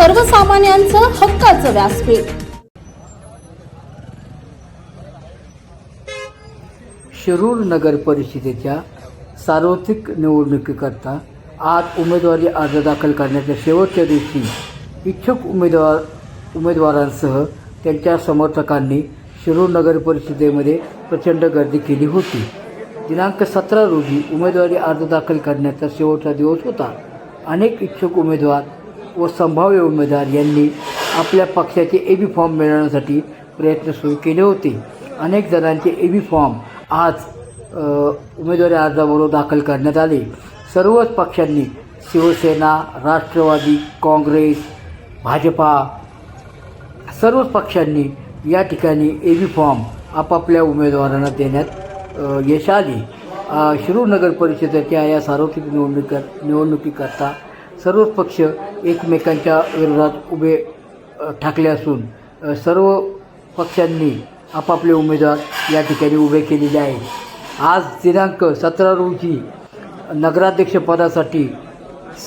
सर्वसामान्यांचं हक्काचं व्यासपीठ. शिरूर नगर परिषदेच्या सार्वत्रिक निवडणुकीकरता आज उमेदवारी अर्ज दाखल करण्याच्या शेवटच्या दिवशी इच्छुक उमेदवार उमेदवारांसह त्यांच्या समर्थकांनी शिरूर नगर परिषदेमध्ये प्रचंड गर्दी केली होती. दिनांक सतरा रोजी उमेदवारी अर्ज दाखल करण्याचा शेवटचा दिवस होता. अनेक इच्छुक उमेदवार व संभाव्य उमेदवार यांनी आपल्या पक्षाचे ए बी फॉर्म मिळवण्यासाठी प्रयत्न सुरू केले होते. अनेक जणांचे ए बी फॉर्म आज उमेदवारी अर्जाबरोबर दाखल करण्यात आले. सर्वच पक्षांनी शिवसेना राष्ट्रवादी काँग्रेस भाजपा सर्वच पक्षांनी या ठिकाणी ए बी फॉर्म आपापल्या उमेदवारांना देण्यात यश आले. शिरूर नगर परिषदेच्या या सार्वत्रिक निवडणुका निवडणुकीकरता सर्वच पक्ष एकमेकांच्या विरोधात उभे ठाकले असून सर्व पक्षांनी आपापले उमेदवार या ठिकाणी उभे केलेले आहेत. आज दिनांक सतरा रोजी नगराध्यक्षपदासाठी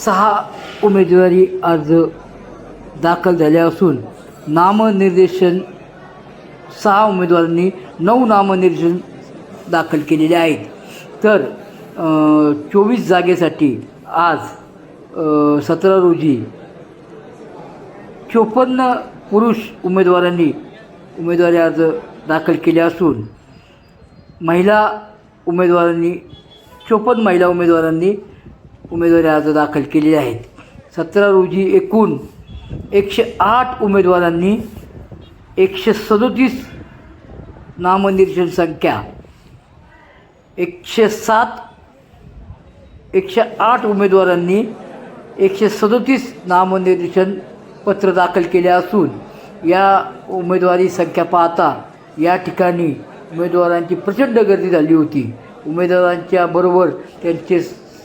सहा उमेदवारी अर्ज दाखल झाले असून नामनिर्देशन सहा उमेदवारांनी नऊ नामनिर्देशन दाखल केलेले आहेत. तर चोवीस जागेसाठी आज सतरा रोजी चोपन्न पुरुष उमेदवारांनी उमेदवारी अर्ज दाखल केले असून महिला उमेदवारांनी चोपन्न महिला उमेदवारांनी उमेदवारी अर्ज दाखल केलेले आहेत. सतरा रोजी एकूण एकशे आठ उमेदवारांनी एकशे सदोतीस नामनिर्देशन संख्या एकशे सात एकशे आठ उमेदवारांनी एकशे सदोतीस नामनिर्देशन पत्र दाखल केले असून या उमेदवारी संख्या पाहता या ठिकाणी उमेदवारांची प्रचंड गर्दी झाली होती. उमेदवारांच्या बरोबर त्यांचे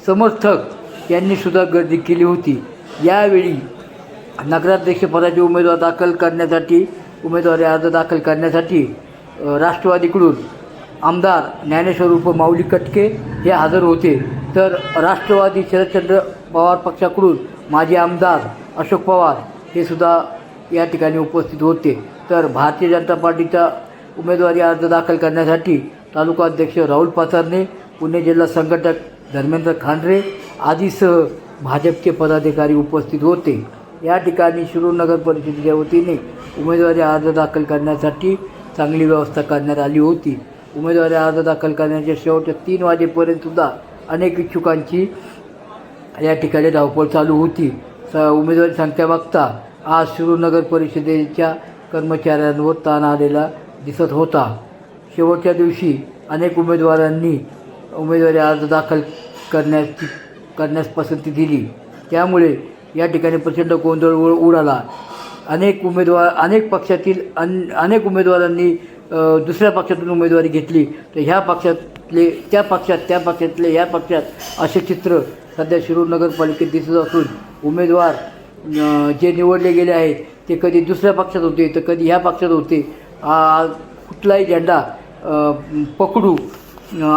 समर्थक यांनीसुद्धा गर्दी केली होती. यावेळी नगराध्यक्षपदाचे उमेदवार दाखल करण्यासाठी उमेदवारी अर्ज दाखल करण्यासाठी राष्ट्रवादीकडून आमदार ज्ञानेश्वर उप माऊली कटके हे हजर होते. तर राष्ट्रवादी शरदचंद्र पवार पक्षाकडून माजी आमदार अशोक पवार हे सुद्धा या ठिकाणी उपस्थित होते. तर भारतीय जनता पार्टीचा उमेदवारी अर्ज दाखल करण्यासाठी तालुका अध्यक्ष राहुल पाचारने पुणे जिल्हा संघटक धर्मेंद्र खांडरे आदीसह भाजपचे पदाधिकारी उपस्थित होते. या ठिकाणी शिरूर नगर परिषदेच्या वतीने उमेदवारी अर्ज दाखल करण्यासाठी चांगली व्यवस्था करण्यात आली होती. उमेदवारी अर्ज दाखल करण्याच्या शेवटच्या तीन वाजेपर्यंतसुद्धा अनेक इच्छुकांची या ठिकाणी धावपळ चालू होती. स उमेदवारी सांगता बघता आज शिरूर नगर परिषदेच्या कर्मचाऱ्यांवर ताण आलेला दिसत होता. शेवटच्या दिवशी अनेक उमेदवारांनी उमेदवारी अर्ज दाखल करण्याची करण्यास पसंती दिली. त्यामुळे या ठिकाणी प्रचंड गोंधळ उडाला. अनेक उमेदवार अनेक पक्षातील अन अनेक उमेदवारांनी दुसऱ्या पक्षातून उमेदवारी घेतली तर ह्या पक्षातले त्या पक्षात त्या पक्षातले ह्या पक्षात असे चित्र सध्या शिरूर नगरपालिकेत दिसत असून उमेदवार जे निवडले गेले आहेत ते कधी दुसऱ्या पक्षात होते तर कधी ह्या पक्षात होते. कुठलाही झेंडा पकडू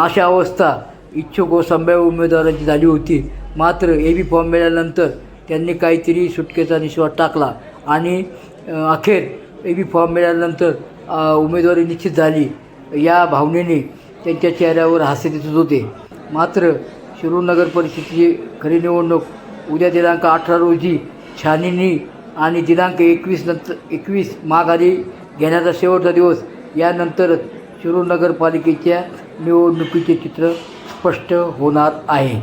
अशा अवस्था इच्छुक व संभाव्य उमेदवारांची झाली होती. मात्र ए बी फॉर्म मिळाल्यानंतर त्यांनी काहीतरी सुटकेचा निश्वास टाकला आणि अखेर ए बी फॉर्म मिळाल्यानंतर उमेदवारी निश्चित झाली. या भावनेने त्यांच्या चेहऱ्यावर हास्य दिसत होते. मात्र शिरूर नगर परिषदेची खरी निवडणूक उद्या दिनांक अठरा रोजी छाननी आणि दिनांक एकवीस नंतर एकवीस माघारी घेण्याचा शेवटचा दिवस. यानंतरच शिरूर नगरपालिकेच्या निवडणुकीचे चित्र स्पष्ट होणार आहे.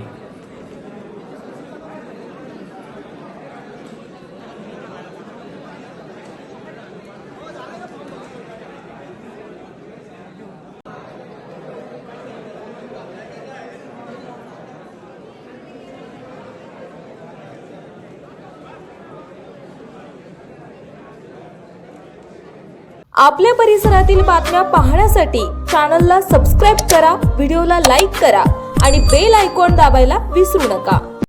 आपल्या परिसरातील बातम्या पाहण्यासाठी चॅनलला सबस्क्राईब करा व्हिडिओला लाईक करा आणि बेल आयकॉन दाबायला विसरू नका.